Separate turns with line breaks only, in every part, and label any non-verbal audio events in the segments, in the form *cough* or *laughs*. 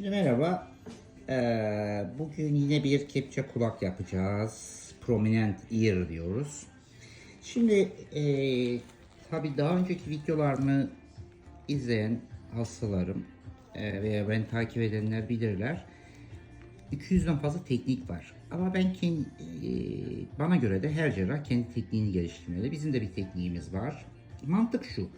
Şimdi merhaba. Ee, bugün yine bir kepçe kulak yapacağız. Prominent ear diyoruz. Şimdi ee, tabi daha önceki videolarımı izleyen hastalarım ee, veya ben takip edenler bilirler. 200'den fazla teknik var. Ama ben kendi, bana göre de her cerrah kendi tekniğini geliştirmeli. Bizim de bir tekniğimiz var. Mantık şu.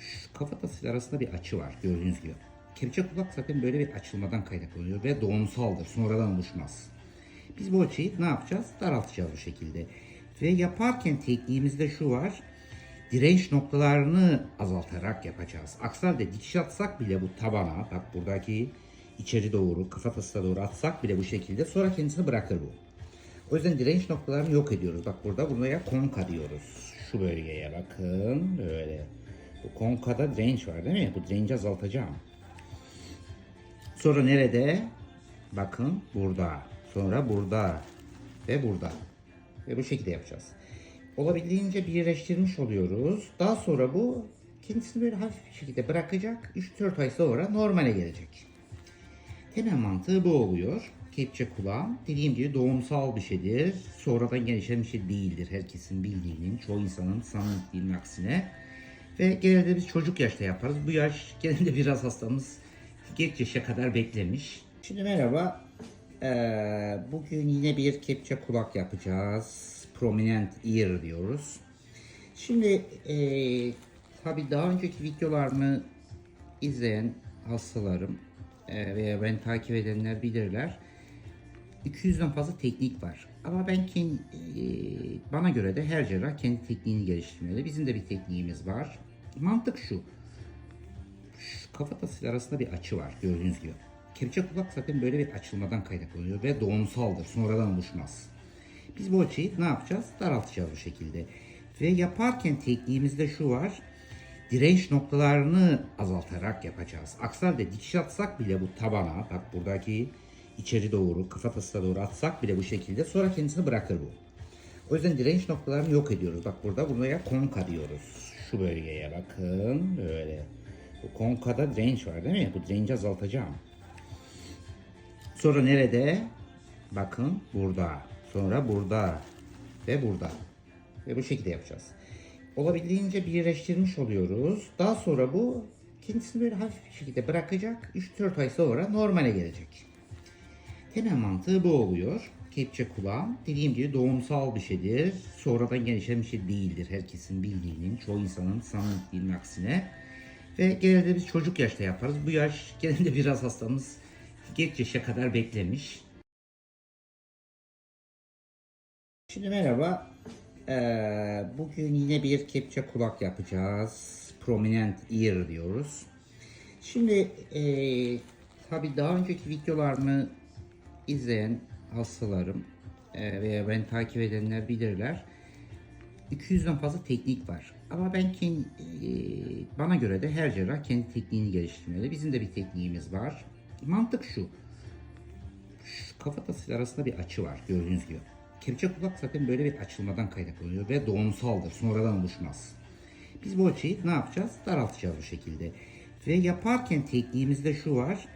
Şu kafatasıyla arasında bir açı var gördüğünüz gibi. Kepçe kulak zaten böyle bir açılmadan kaynaklanıyor ve doğumsaldır. Sonradan oluşmaz. Biz bu açıyı ne yapacağız? Daraltacağız bu şekilde. Ve yaparken tekniğimizde şu var. Direnç noktalarını azaltarak yapacağız. Aksi dikiş atsak bile bu tabana, bak buradaki içeri doğru, kafatasına doğru atsak bile bu şekilde sonra kendisini bırakır bu. O yüzden direnç noktalarını yok ediyoruz. Bak burada buraya konka diyoruz. Şu bölgeye bakın. Böyle. Bu konkada direnç var değil mi? Bu direnci azaltacağım. Sonra nerede? Bakın burada. Sonra burada. Ve burada. Ve bu şekilde yapacağız. Olabildiğince birleştirmiş oluyoruz. Daha sonra bu kendisini böyle hafif bir şekilde bırakacak. 3-4 ay sonra normale gelecek. Temel mantığı bu oluyor. Kepçe kulağım dediğim gibi doğumsal bir şeydir. Sonradan gelişen bir şey değildir. Herkesin bildiğinin, çoğu insanın sanatının aksine. Ve genelde biz çocuk yaşta yaparız. Bu yaş genelde biraz hastamız geç yaşa kadar beklemiş. Şimdi merhaba. Ee, bugün yine bir kepçe kulak yapacağız. Prominent ear diyoruz. Şimdi ee, tabi daha önceki videolarımı izleyen hastalarım e, veya ben takip edenler bilirler. 200'den fazla teknik var. Ama ben kendi, e, bana göre de her cerrah kendi tekniğini geliştirmeli. Bizim de bir tekniğimiz var. Mantık şu. Kafatasıyla arasında bir açı var gördüğünüz gibi. Kepçe kulak zaten böyle bir açılmadan kaynaklanıyor ve doğumsaldır. Sonradan oluşmaz. Biz bu açıyı ne yapacağız? Daraltacağız bu şekilde. Ve yaparken tekniğimizde şu var. Direnç noktalarını azaltarak yapacağız. Aksi halde dikiş atsak bile bu tabana, bak buradaki içeri doğru, kafatasına doğru atsak bile bu şekilde sonra kendisini bırakır bu. O yüzden direnç noktalarını yok ediyoruz. Bak burada buraya konka diyoruz. Şu bölgeye bakın. Böyle. Bu konkada direnç var değil mi? Bu direnci azaltacağım. Sonra nerede? Bakın burada. Sonra burada. Ve burada. Ve bu şekilde yapacağız. Olabildiğince birleştirmiş oluyoruz. Daha sonra bu kendisini böyle hafif bir şekilde bırakacak. 3-4 ay sonra normale gelecek. Temel mantığı bu oluyor. Kepçe kulağım dediğim gibi doğumsal bir şeydir. Sonradan gelişen bir şey değildir. Herkesin bildiğinin, çoğu insanın sanatının aksine. Ve genelde biz çocuk yaşta yaparız. Bu yaş genelde *laughs* biraz hastamız geç yaşa kadar beklemiş. Şimdi merhaba. Ee, bugün yine bir kepçe kulak yapacağız. Prominent ear diyoruz. Şimdi ee, tabi daha önceki videolarımı izleyen hastalarım e, veya ben takip edenler bilirler. 200'den fazla teknik var. Ama ben kendi, e, bana göre de her cerrah kendi tekniğini geliştirmeli. Bizim de bir tekniğimiz var. Mantık şu. Şu kafatasıyla arasında bir açı var gördüğünüz gibi. Kepçe kulak zaten böyle bir açılmadan kaynaklanıyor ve doğumsaldır. Sonradan oluşmaz. Biz bu açıyı ne yapacağız? Daraltacağız bu şekilde. Ve yaparken tekniğimizde şu var.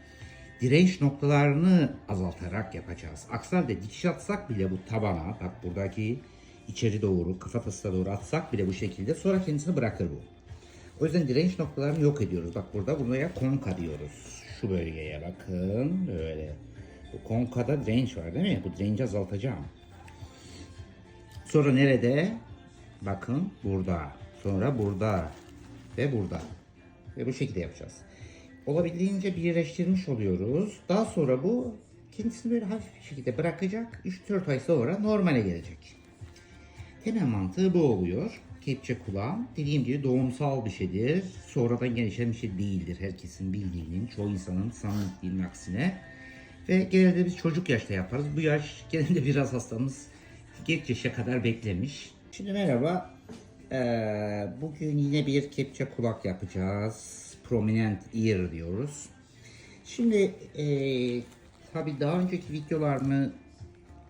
Direnç noktalarını azaltarak yapacağız. Aksi halde dikiş atsak bile bu tabana, bak buradaki içeri doğru, kafatasına doğru atsak bile bu şekilde sonra kendisini bırakır bu. O yüzden direnç noktalarını yok ediyoruz. Bak burada buraya konka diyoruz. Şu bölgeye bakın. Böyle. Bu konkada direnç var değil mi? Bu direnci azaltacağım. Sonra nerede? Bakın burada. Sonra burada. Ve burada. Ve bu şekilde yapacağız. Olabildiğince birleştirmiş oluyoruz. Daha sonra bu kendisini böyle hafif bir şekilde bırakacak. 3-4 ay sonra normale gelecek. Temel mantığı bu oluyor. Kepçe kulağım dediğim gibi doğumsal bir şeydir. Sonradan gelişen bir şey değildir. Herkesin bildiğinin, çoğu insanın sanatının aksine. Ve genelde biz çocuk yaşta yaparız. Bu yaş *laughs* genelde biraz hastamız geç yaşa kadar beklemiş. Şimdi merhaba. Ee, bugün yine bir kepçe kulak yapacağız. Prominent ear diyoruz. Şimdi ee, tabi daha önceki videolarımı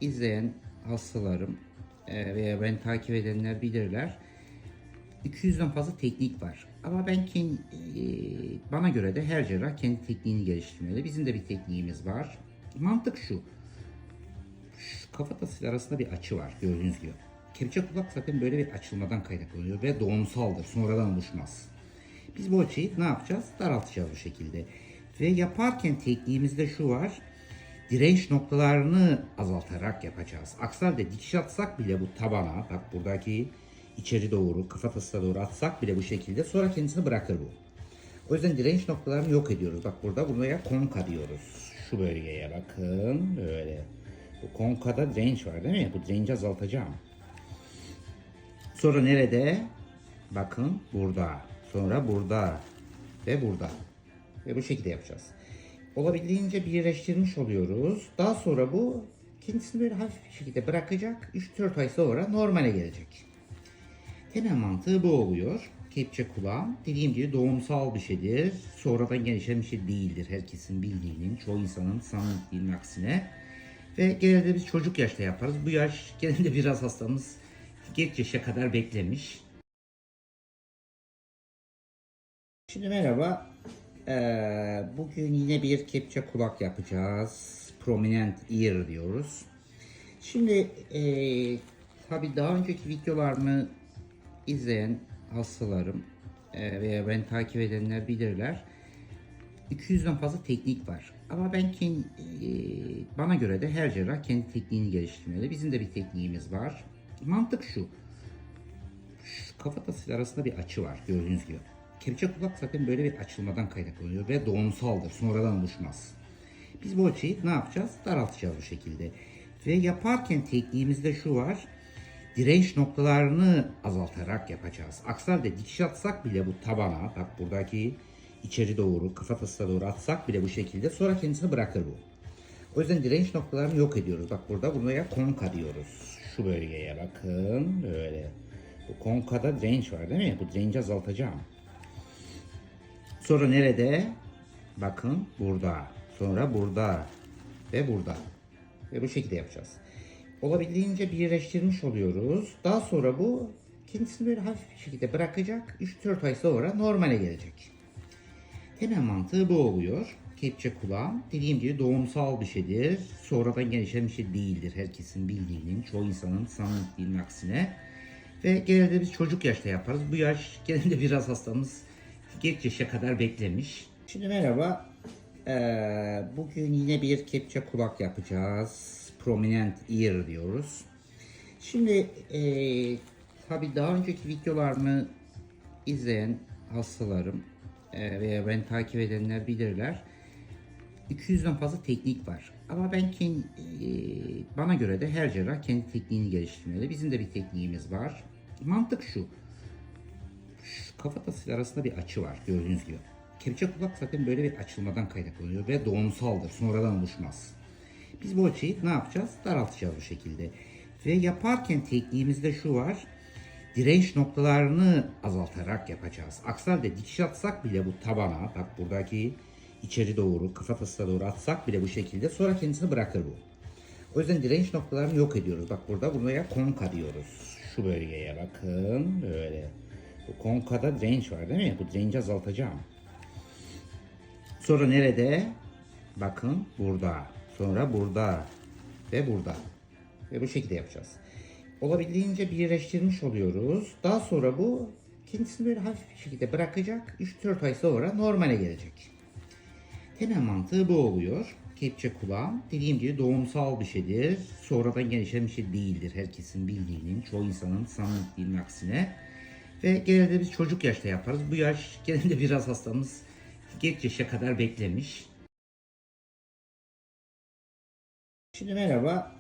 izleyen hastalarım e, veya ben takip edenler bilirler. 200'den fazla teknik var. Ama ben kendi, bana göre de her cerrah kendi tekniğini geliştirmeli. Bizim de bir tekniğimiz var. Mantık şu. Şu kafatasıyla arasında bir açı var gördüğünüz gibi. Kepçe kulak zaten böyle bir açılmadan kaynaklanıyor ve doğumsaldır. Sonradan oluşmaz. Biz bu açıyı ne yapacağız? Daraltacağız bu şekilde. Ve yaparken tekniğimizde şu var. Direnç noktalarını azaltarak yapacağız. Aksi halde dikiş atsak bile bu tabana, bak buradaki içeri doğru, kafatasına doğru atsak bile bu şekilde sonra kendisini bırakır bu. O yüzden direnç noktalarını yok ediyoruz. Bak burada buraya konka diyoruz. Şu bölgeye bakın. Böyle. Bu konkada direnç var değil mi? Bu direnci azaltacağım. Sonra nerede? Bakın burada. Sonra burada. Ve burada. Ve bu şekilde yapacağız. Olabildiğince birleştirmiş oluyoruz. Daha sonra bu kendisini böyle hafif bir şekilde bırakacak. 3-4 ay sonra normale gelecek. Temel mantığı bu oluyor. Kepçe kulağım dediğim gibi doğumsal bir şeydir. Sonradan gelişen bir şey değildir. Herkesin bildiğinin, çoğu insanın sanıldığının aksine. Ve genelde biz çocuk yaşta yaparız. Bu yaş *laughs* genelde biraz hastamız geç yaşa kadar beklemiş. Şimdi merhaba. Ee, bugün yine bir kepçe kulak yapacağız. Prominent ear diyoruz. Şimdi ee, tabi daha önceki videolarımı izleyen hastalarım ee, veya ben takip edenler bilirler. 200'den fazla teknik var. Ama ben kendi, bana göre de her cerrah kendi tekniğini geliştirmeli. Bizim de bir tekniğimiz var. Mantık şu. Şu kafatasıyla arasında bir açı var gördüğünüz gibi. Kepçe kulak zaten böyle bir açılmadan kaynaklanıyor ve doğumsaldır. Sonradan oluşmaz. Biz bu açıyı ne yapacağız? Daraltacağız bu şekilde. Ve yaparken tekniğimizde şu var. Direnç noktalarını azaltarak yapacağız. Aksi halde dikiş atsak bile bu tabana, bak buradaki içeri doğru, kafatasına doğru atsak bile bu şekilde sonra kendisini bırakır bu. O yüzden direnç noktalarını yok ediyoruz. Bak burada buraya konka diyoruz. Şu bölgeye bakın. Böyle. Bu konkada direnç var değil mi? Bu direnci azaltacağım. Sonra nerede? Bakın burada. Sonra burada. Ve burada. Ve bu şekilde yapacağız. Olabildiğince birleştirmiş oluyoruz. Daha sonra bu kendisini böyle hafif bir şekilde bırakacak. 3-4 ay sonra normale gelecek. Temel mantığı bu oluyor. Kepçe kulağım dediğim gibi doğumsal bir şeydir. Sonradan gelişen bir şey değildir. Herkesin bildiğinin, çoğu insanın sanıldığının aksine. Ve genelde biz çocuk yaşta yaparız. Bu yaş genelde *laughs* biraz hastamız geç yaşa kadar beklemiş. Şimdi merhaba. Ee, bugün yine bir kepçe kulak yapacağız. Prominent ear diyoruz. Şimdi ee, tabi daha önceki videolarımı izleyen hastalarım e, veya ben takip edenler bilirler. 200'den fazla teknik var. Ama ben kendi, bana göre de her cerrah kendi tekniğini geliştirmeli. Bizim de bir tekniğimiz var. Mantık şu. Kafatasıyla arasında bir açı var gördüğünüz gibi. Kepçe kulak zaten böyle bir açılmadan kaynaklanıyor ve doğumsaldır. Sonradan oluşmaz. Biz bu açıyı ne yapacağız? Daraltacağız bu şekilde. Ve yaparken tekniğimizde şu var. Direnç noktalarını azaltarak yapacağız. Aksi halde dikiş atsak bile bu tabana, bak buradaki içeri doğru, kafatasına doğru atsak bile bu şekilde sonra kendisini bırakır bu. O yüzden direnç noktalarını yok ediyoruz. Bak burada buraya konka diyoruz. Şu bölgeye bakın. Böyle. Bu konkada direnç var değil mi? Bu direnci azaltacağım. Sonra nerede? Bakın burada. Sonra burada. Ve burada. Ve bu şekilde yapacağız. Olabildiğince birleştirmiş oluyoruz. Daha sonra bu kendisini böyle hafif bir şekilde bırakacak. 3-4 ay sonra normale gelecek. Temel mantığı bu oluyor. Kepçe kulağım dediğim gibi doğumsal bir şeydir. Sonradan gelişen bir şey değildir. Herkesin bildiğinin, çoğu insanın sanıldığının aksine. Ve genelde biz çocuk yaşta yaparız. Bu yaş *laughs* genelde biraz hastamız geç yaşa kadar beklemiş. Şimdi merhaba.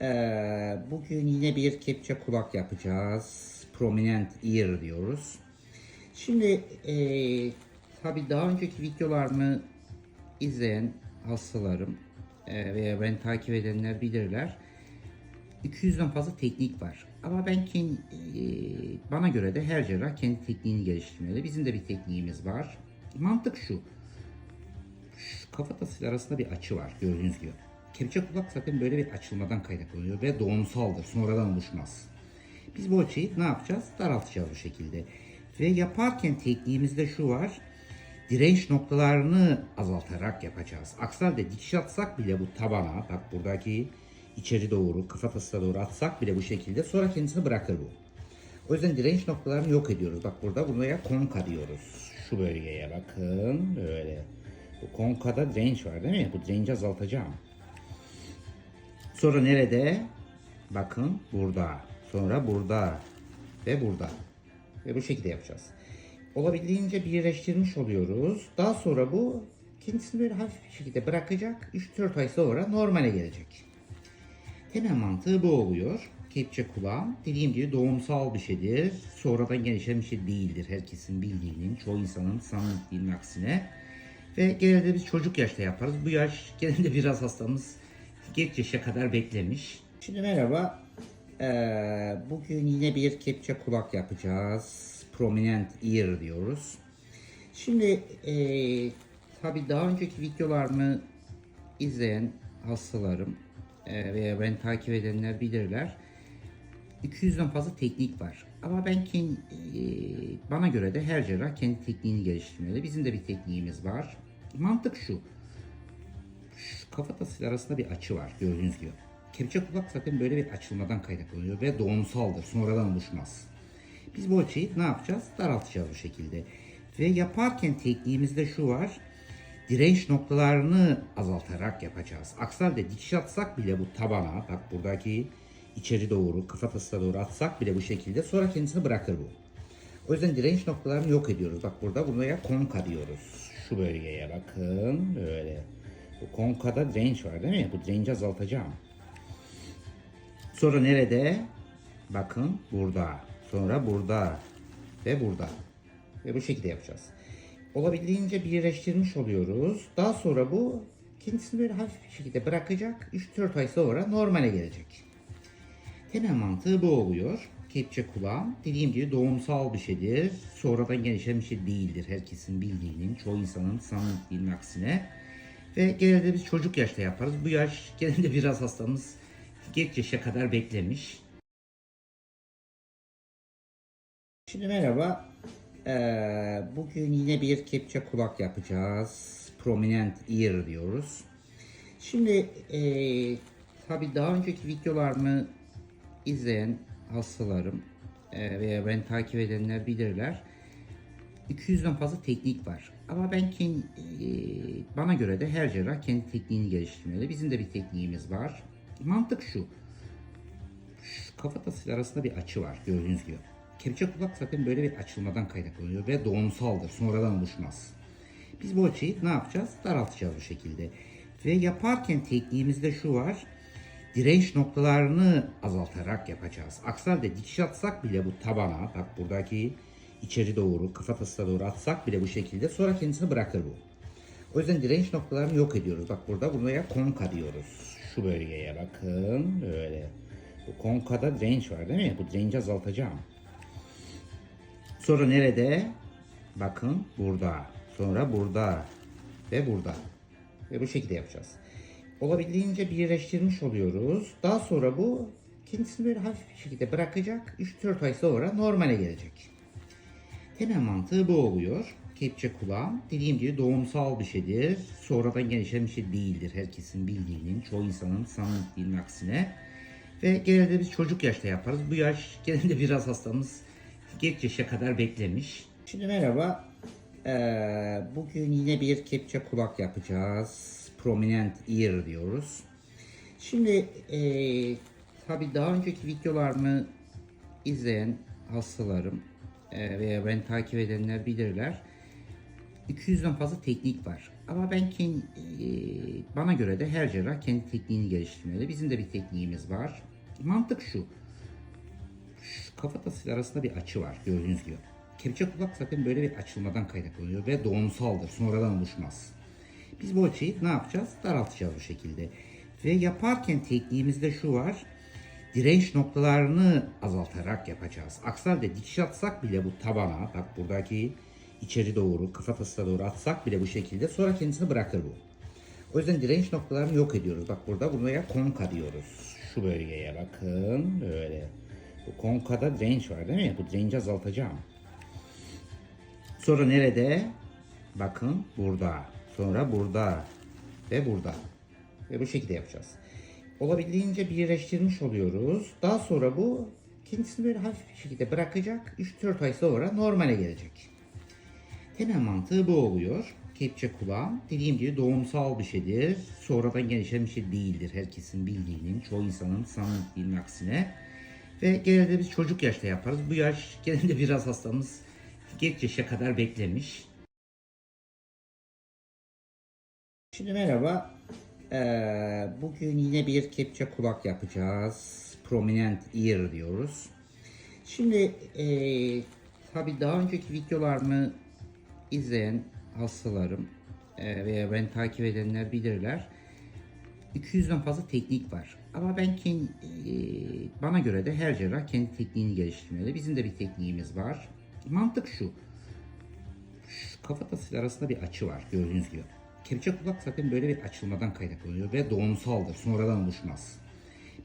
Ee, bugün yine bir kepçe kulak yapacağız. Prominent ear diyoruz. Şimdi ee, tabi daha önceki videolarımı izleyen hastalarım e, veya ben takip edenler bilirler. 200'den fazla teknik var. Ama ben kendi, bana göre de her cerrah kendi tekniğini geliştirmeli. Bizim de bir tekniğimiz var. Mantık şu. Şu kafatasıyla arasında bir açı var gördüğünüz gibi. Kepçe kulak zaten böyle bir açılmadan kaynaklanıyor ve doğumsaldır. Sonradan oluşmaz. Biz bu açıyı ne yapacağız? Daraltacağız bu şekilde. Ve yaparken tekniğimizde şu var. Direnç noktalarını azaltarak yapacağız. Aksi halde dikiş atsak bile bu tabana, bak buradaki içeri doğru, kafatasına doğru atsak bile bu şekilde sonra kendisini bırakır bu. O yüzden direnç noktalarını yok ediyoruz. Bak burada buraya konka diyoruz. Şu bölgeye bakın. Böyle. Bu konkada direnç var değil mi? Bu direnci azaltacağım. Sonra nerede? Bakın burada. Sonra burada. Ve burada. Ve bu şekilde yapacağız. Olabildiğince birleştirmiş oluyoruz. Daha sonra bu kendisini böyle hafif bir şekilde bırakacak. 3-4 ay sonra normale gelecek. Temel mantığı bu oluyor. Kepçe kulağım dediğim gibi doğumsal bir şeydir. Sonradan gelişen bir şey değildir. Herkesin bildiğinin, çoğu insanın sanıldığının aksine. Ve genelde biz çocuk yaşta yaparız. Bu yaş *laughs* genelde biraz hastamız geç yaşa kadar beklemiş. Şimdi merhaba. Ee, bugün yine bir kepçe kulak yapacağız. Prominent ear diyoruz. Şimdi ee, tabi daha önceki videolarımı izleyen hastalarım e, veya ben takip edenler bilirler. 200'den fazla teknik var. Ama ben kendi, e, bana göre de her cerrah kendi tekniğini geliştirmeli. Bizim de bir tekniğimiz var. Mantık şu. Şu kafatası arasında bir açı var gördüğünüz gibi. Kepçe kulak zaten böyle bir açılmadan kaynaklanıyor ve doğumsaldır. Sonradan oluşmaz. Biz bu açıyı ne yapacağız? Daraltacağız bu şekilde. Ve yaparken tekniğimizde şu var. Direnç noktalarını azaltarak yapacağız. Aksi halde dikiş atsak bile bu tabana, bak buradaki içeri doğru, kafatasına doğru atsak bile bu şekilde sonra kendisini bırakır bu. O yüzden direnç noktalarını yok ediyoruz. Bak burada buraya konka diyoruz. Şu bölgeye bakın. Böyle. Bu konkada direnç var değil mi? Bu direnci azaltacağım. Sonra nerede? Bakın burada. Sonra burada. Ve burada. Ve bu şekilde yapacağız. Olabildiğince birleştirmiş oluyoruz. Daha sonra bu kendisini böyle hafif bir şekilde bırakacak. 3-4 ay sonra normale gelecek. Temel mantığı bu oluyor. Kepçe kulağım dediğim gibi doğumsal bir şeydir. Sonradan gelişen bir şey değildir. Herkesin bildiğinin, çoğu insanın sanıldığının aksine. Ve genelde biz çocuk yaşta yaparız. Bu yaş *laughs* genelde biraz hastamız geç yaşa kadar beklemiş. Şimdi merhaba. Ee, bugün yine bir kepçe kulak yapacağız. Prominent ear diyoruz. Şimdi ee, tabi daha önceki videolarımı izleyen hastalarım e, veya ben takip edenler bilirler. 200'den fazla teknik var. Ama ben kendi, e, bana göre de her cerrah kendi tekniğini geliştirmeli. Bizim de bir tekniğimiz var. Mantık şu. Şu kafatası arasında bir açı var gördüğünüz gibi. Kepçe kulak zaten böyle bir açılmadan kaynaklanıyor ve doğumsaldır. Sonradan oluşmaz. Biz bu açıyı ne yapacağız? Daraltacağız bu şekilde. Ve yaparken tekniğimizde şu var. Direnç noktalarını azaltarak yapacağız. Aksi halde dikiş atsak bile bu tabana, bak buradaki içeri doğru, kafatasına doğru atsak bile bu şekilde sonra kendisini bırakır bu. O yüzden direnç noktalarını yok ediyoruz. Bak burada buraya konka diyoruz. Şu bölgeye bakın. Böyle. Bu konkada direnç var değil mi? Bu direnci azaltacağım. Sonra nerede? Bakın burada. Sonra burada. Ve burada. Ve bu şekilde yapacağız. Olabildiğince birleştirmiş oluyoruz. Daha sonra bu kendisini böyle hafif bir şekilde bırakacak. 3-4 ay sonra normale gelecek. Temel mantığı bu oluyor. Kepçe kulağım dediğim gibi doğumsal bir şeydir. Sonradan gelişen bir şey değildir. Herkesin bildiğinin, çoğu insanın sanıldığının aksine. Ve genelde biz çocuk yaşta yaparız. Bu yaş genelde biraz hastamız geç kadar beklemiş. Şimdi merhaba. Ee, bugün yine bir kepçe kulak yapacağız. Prominent ear diyoruz. Şimdi ee, tabi daha önceki videolarımı izleyen hastalarım e, veya ben takip edenler bilirler. 200'den fazla teknik var. Ama ben kendi, e, bana göre de her cerrah kendi tekniğini geliştirmeli. Bizim de bir tekniğimiz var. Mantık şu. Şu kafatası arasında bir açı var gördüğünüz gibi. Kepçe kulak zaten böyle bir açılmadan kaynaklanıyor ve doğumsaldır. Sonradan oluşmaz. Biz bu açıyı ne yapacağız? Daraltacağız bu şekilde. Ve yaparken tekniğimizde şu var. Direnç noktalarını azaltarak yapacağız. Aksi halde dikiş atsak bile bu tabana, bak buradaki içeri doğru, kafatasına doğru atsak bile bu şekilde sonra kendisini bırakır bu. O yüzden direnç noktalarını yok ediyoruz. Bak burada buraya konka diyoruz. Şu bölgeye bakın. Böyle. Konkada direnç var değil mi? Bu direnci azaltacağım. Sonra nerede? Bakın burada. Sonra burada. Ve burada. Ve bu şekilde yapacağız. Olabildiğince birleştirmiş oluyoruz. Daha sonra bu kendisini böyle hafif bir şekilde bırakacak. 3-4 ay sonra normale gelecek. Temel mantığı bu oluyor. Kepçe kulağım dediğim gibi doğumsal bir şeydir. Sonradan gelişen bir şey değildir. Herkesin bildiğinin, çoğu insanın sanıldığının aksine. Ve genelde biz çocuk yaşta yaparız. Bu yaş genelde *laughs* biraz hastamız geç yaşa kadar beklemiş. Şimdi merhaba. Ee, bugün yine bir kepçe kulak yapacağız. Prominent ear diyoruz. Şimdi ee, tabi daha önceki videolarımı izleyen hastalarım ee, veya ben takip edenler bilirler. 200'den fazla teknik var. Ama ben kendi, bana göre de her cerrah kendi tekniğini geliştirmeli. Bizim de bir tekniğimiz var. Mantık şu. Şu kafatasıyla arasında bir açı var gördüğünüz gibi. Kepçe kulak zaten böyle bir açılmadan kaynaklanıyor ve doğumsaldır. Sonradan oluşmaz.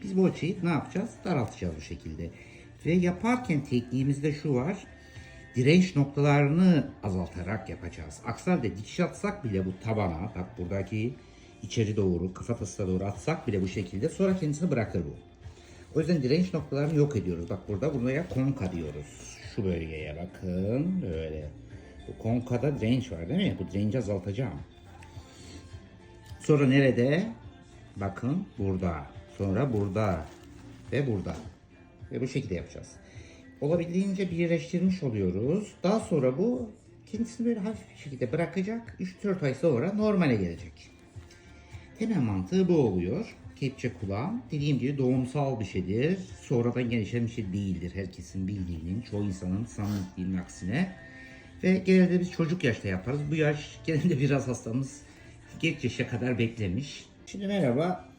Biz bu açıyı ne yapacağız? Daraltacağız bu şekilde. Ve yaparken tekniğimizde şu var. Direnç noktalarını azaltarak yapacağız. Aksi halde dikiş atsak bile bu tabana, bak buradaki içeri doğru, kafatasına doğru atsak bile bu şekilde sonra kendisini bırakır bu. O yüzden direnç noktalarını yok ediyoruz. Bak burada buraya konka diyoruz. Şu bölgeye bakın böyle. Bu konkada direnç var değil mi? Bu direnci azaltacağım. Sonra nerede? Bakın burada. Sonra burada. Ve burada. Ve bu şekilde yapacağız. Olabildiğince birleştirmiş oluyoruz. Daha sonra bu kendisini böyle hafif bir şekilde bırakacak. 3-4 ay sonra normale gelecek. Temel mantığı bu oluyor. Kepçe kulağım dediğim gibi doğumsal bir şeydir. Sonradan gelişen bir şey değildir. Herkesin bildiğinin, çoğu insanın sanıldığının aksine. Ve genelde biz çocuk yaşta yaparız. Bu yaş *laughs* genelde biraz hastamız geç yaşa kadar beklemiş. Şimdi merhaba.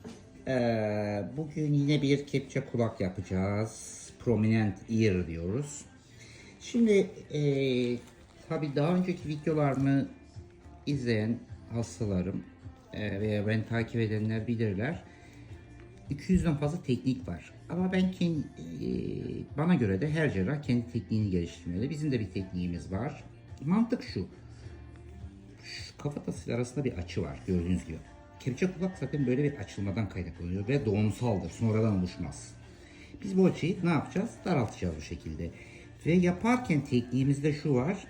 Ee, bugün yine bir kepçe kulak yapacağız. Prominent ear diyoruz. Şimdi ee, tabi daha önceki videolarımı izleyen hastalarım e, veya ben takip edenler bilirler. 200'den fazla teknik var. Ama ben kendi, e, bana göre de her cerrah kendi tekniğini geliştirmeli. Bizim de bir tekniğimiz var. Mantık şu. Şu kafatasıyla arasında bir açı var gördüğünüz gibi. Kepçe kulak zaten böyle bir açılmadan kaynaklanıyor ve doğumsaldır. Sonradan oluşmaz. Biz bu açıyı ne yapacağız? Daraltacağız bu şekilde. Ve yaparken tekniğimizde şu var.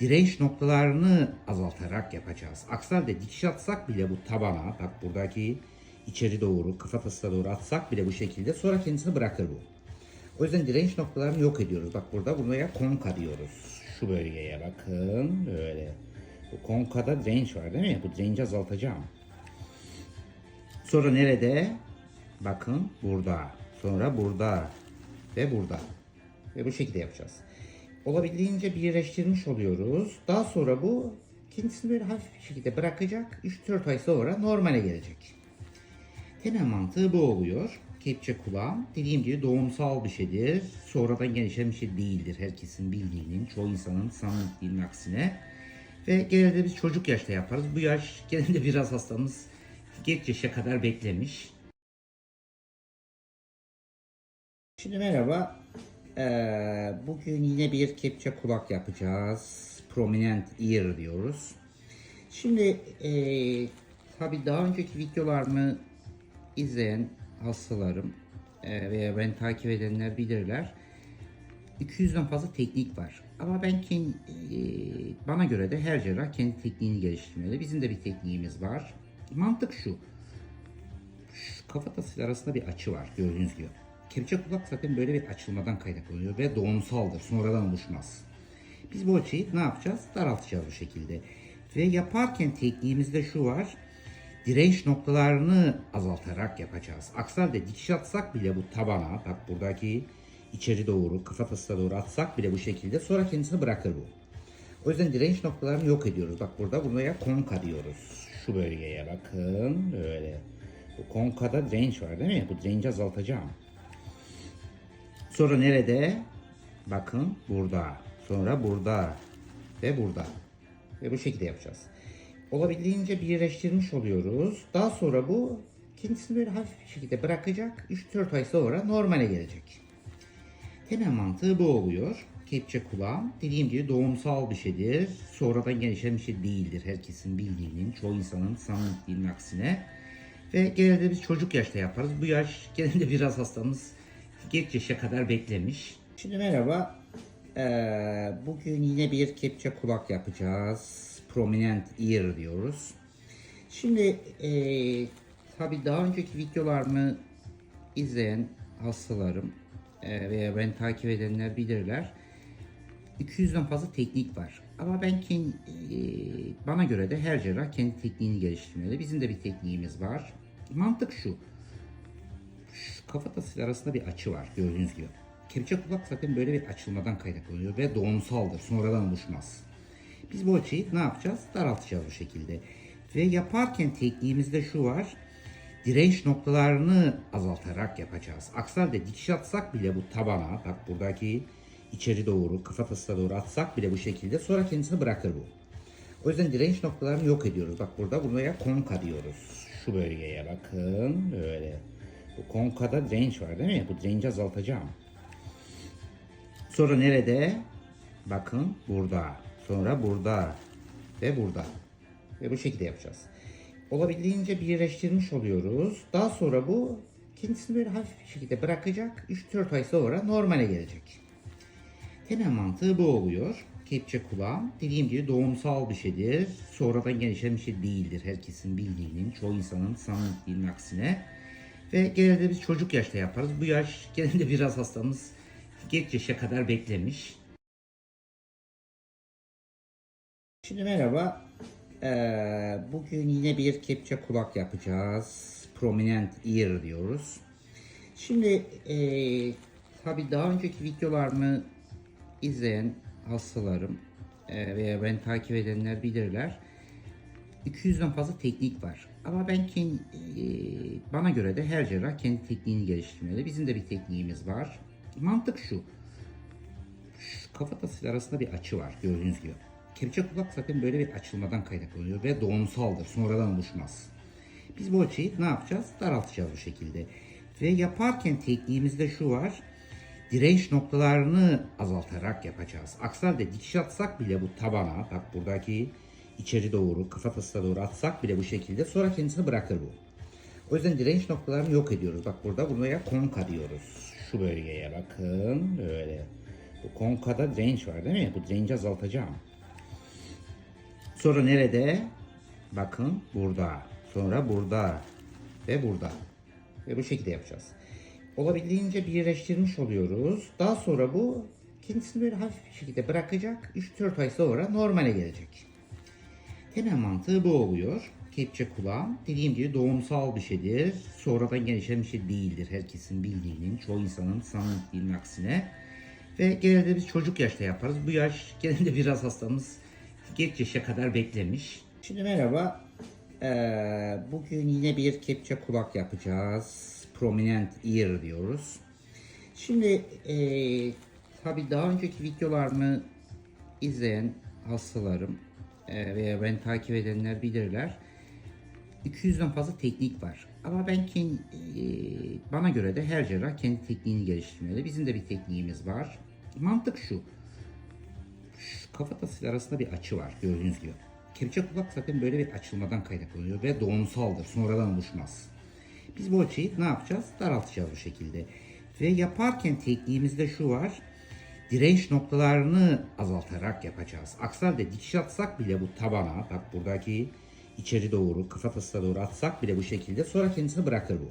Direnç noktalarını azaltarak yapacağız. Aksi halde dikiş atsak bile bu tabana, bak buradaki içeri doğru, kafatasına doğru atsak bile bu şekilde sonra kendisini bırakır bu. O yüzden direnç noktalarını yok ediyoruz. Bak burada buraya konka diyoruz. Şu bölgeye bakın böyle. Bu konkada direnç var değil mi? Bu direnci azaltacağım. Sonra nerede? Bakın burada. Sonra burada. Ve burada. Ve bu şekilde yapacağız. Olabildiğince birleştirmiş oluyoruz. Daha sonra bu kendisini böyle hafif bir şekilde bırakacak. 3-4 ay sonra normale gelecek. Temel mantığı bu oluyor. Kepçe kulağım dediğim gibi doğumsal bir şeydir. Sonradan gelişen bir şey değildir. Herkesin bildiğinin, çoğu insanın sanıldığının aksine. Ve genelde biz çocuk yaşta yaparız. Bu yaş *laughs* genelde biraz hastamız geç yaşa kadar beklemiş. Şimdi merhaba. Ee, bugün yine bir kepçe kulak yapacağız. Prominent ear diyoruz. Şimdi ee, tabi daha önceki videolarımı izleyen hastalarım ee, veya ben takip edenler bilirler. 200'den fazla teknik var. Ama ben kendi, ee, bana göre de her cerrah kendi tekniğini geliştirmeli. Bizim de bir tekniğimiz var. Mantık şu. Şu kafatasıyla arasında bir açı var gördüğünüz gibi. Kepçe kulak zaten böyle bir açılmadan kaynaklanıyor ve doğumsaldır. Sonradan oluşmaz. Biz bu açıyı ne yapacağız? Daraltacağız bu şekilde. Ve yaparken tekniğimizde şu var. Direnç noktalarını azaltarak yapacağız. Aksi halde dikiş atsak bile bu tabana, bak buradaki içeri doğru, kafatasına doğru atsak bile bu şekilde sonra kendisini bırakır bu. O yüzden direnç noktalarını yok ediyoruz. Bak burada buraya konka diyoruz. Şu bölgeye bakın böyle. Bu konkada direnç var değil mi? Bu direnci azaltacağım. Sonra nerede? Bakın burada. Sonra burada. Ve burada. Ve bu şekilde yapacağız. Olabildiğince birleştirmiş oluyoruz. Daha sonra bu kendisini böyle hafif bir şekilde bırakacak. 3-4 ay sonra normale gelecek. Temel mantığı bu oluyor. Kepçe kulağım. Dediğim gibi doğumsal bir şeydir. Sonradan gelişen bir şey değildir. Herkesin bildiğinin, çoğu insanın sanıldığının aksine. Ve genelde biz çocuk yaşta yaparız. Bu yaş genelde biraz hastamız geç yaşa kadar beklemiş. Şimdi merhaba. Ee, bugün yine bir kepçe kulak yapacağız. Prominent ear diyoruz. Şimdi ee, tabii daha önceki videolarımı izleyen hastalarım e, veya ben takip edenler bilirler. 200'den fazla teknik var. Ama ben kendi, e, bana göre de her cerrah kendi tekniğini geliştirmeli. Bizim de bir tekniğimiz var. Mantık şu. Şu kafatası arasında bir açı var gördüğünüz gibi. Kepçe kulak zaten böyle bir açılmadan kaynaklanıyor ve doğumsaldır. Sonradan oluşmaz. Biz bu açıyı ne yapacağız? Daraltacağız bu şekilde. Ve yaparken tekniğimizde şu var. Direnç noktalarını azaltarak yapacağız. Aksi halde dikiş atsak bile bu tabana, bak buradaki içeri doğru, kafatasına doğru atsak bile bu şekilde sonra kendisini bırakır bu. O yüzden direnç noktalarını yok ediyoruz. Bak burada buraya konka diyoruz. Şu bölgeye bakın. Böyle. Konkada direnç var değil mi? Bu direnci azaltacağım. Sonra nerede? Bakın burada. Sonra burada. Ve burada. Ve bu şekilde yapacağız. Olabildiğince birleştirmiş oluyoruz. Daha sonra bu kendisini böyle hafif bir şekilde bırakacak. 3-4 ay sonra normale gelecek. Temel mantığı bu oluyor. Kepçe kulağım dediğim gibi doğumsal bir şeydir. Sonradan gelişen bir şey değildir. Herkesin bildiğinin, çoğu insanın sanıldığının aksine. Ve genelde biz çocuk yaşta yaparız. Bu yaş genelde biraz hastamız geç yaşa kadar beklemiş. Şimdi merhaba. Ee, bugün yine bir kepçe kulak yapacağız. Prominent ear diyoruz. Şimdi ee, tabii daha önceki videolarımı izleyen hastalarım e, veya ben takip edenler bilirler. 200'den fazla teknik var. Ama ben kendi, bana göre de her cerrah kendi tekniğini geliştirmeli. Bizim de bir tekniğimiz var. Mantık şu. Şu kafatası arasında bir açı var gördüğünüz gibi. Kepçe kulak zaten böyle bir açılmadan kaynaklanıyor ve doğumsaldır. Sonradan oluşmaz. Biz bu açıyı ne yapacağız? Daraltacağız bu şekilde. Ve yaparken tekniğimizde şu var. Direnç noktalarını azaltarak yapacağız. Aksi halde dikiş atsak bile bu tabana, bak buradaki içeri doğru, kafatasına doğru atsak bile bu şekilde sonra kendisini bırakır bu. O yüzden direnç noktalarını yok ediyoruz. Bak burada buraya konka diyoruz. Şu bölgeye bakın. Böyle. Bu konkada direnç var değil mi? Bu direnci azaltacağım. Sonra nerede? Bakın burada. Sonra burada. Ve burada. Ve bu şekilde yapacağız. Olabildiğince birleştirmiş oluyoruz. Daha sonra bu kendisini böyle hafif bir şekilde bırakacak. 3-4 ay sonra normale gelecek. Temel mantığı bu oluyor. Kepçe kulağım dediğim gibi doğumsal bir şeydir. Sonradan gelişen bir şey değildir. Herkesin bildiğinin, çoğu insanın sanıldığının aksine. Ve genelde biz çocuk yaşta yaparız. Bu yaş *laughs* genelde biraz hastamız geç yaşa kadar beklemiş. Şimdi merhaba. Ee, bugün yine bir kepçe kulak yapacağız. Prominent ear diyoruz. Şimdi ee, tabii daha önceki videolarımı izleyen hastalarım e, veya ben takip edenler bilirler. 200'den fazla teknik var. Ama ben kendi, e, bana göre de her cerrah kendi tekniğini geliştirmeli. Bizim de bir tekniğimiz var. Mantık şu. Şu kafatası arasında bir açı var gördüğünüz gibi. Kepçe kulak zaten böyle bir açılmadan kaynaklanıyor ve doğumsaldır. Sonradan oluşmaz. Biz bu açıyı ne yapacağız? Daraltacağız bu şekilde. Ve yaparken tekniğimizde şu var. Direnç noktalarını azaltarak yapacağız. Aksi halde dikiş atsak bile bu tabana, bak buradaki içeri doğru, kafatasına doğru atsak bile bu şekilde sonra kendisini bırakır bu.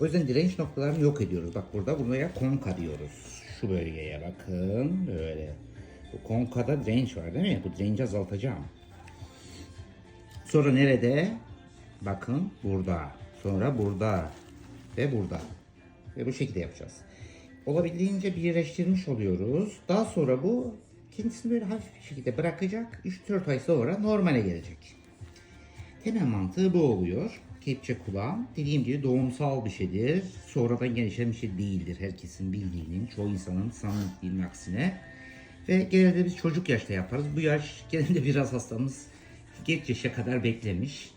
O yüzden direnç noktalarını yok ediyoruz. Bak burada buraya konka diyoruz. Şu bölgeye bakın. Böyle. Bu konkada direnç var değil mi? Bu direnci azaltacağım. Sonra nerede? Bakın burada. Sonra burada. Ve burada. Ve bu şekilde yapacağız. Olabildiğince birleştirmiş oluyoruz. Daha sonra bu kendisini böyle hafif bir şekilde bırakacak. 3-4 ay sonra normale gelecek. Temel mantığı bu oluyor. Kepçe kulağım dediğim gibi doğumsal bir şeydir. Sonradan gelişen bir şey değildir. Herkesin bildiğinin, çoğu insanın sanıldığının aksine. Ve genelde biz çocuk yaşta yaparız. Bu yaş genelde *laughs* biraz hastamız geç yaşa kadar beklemiş.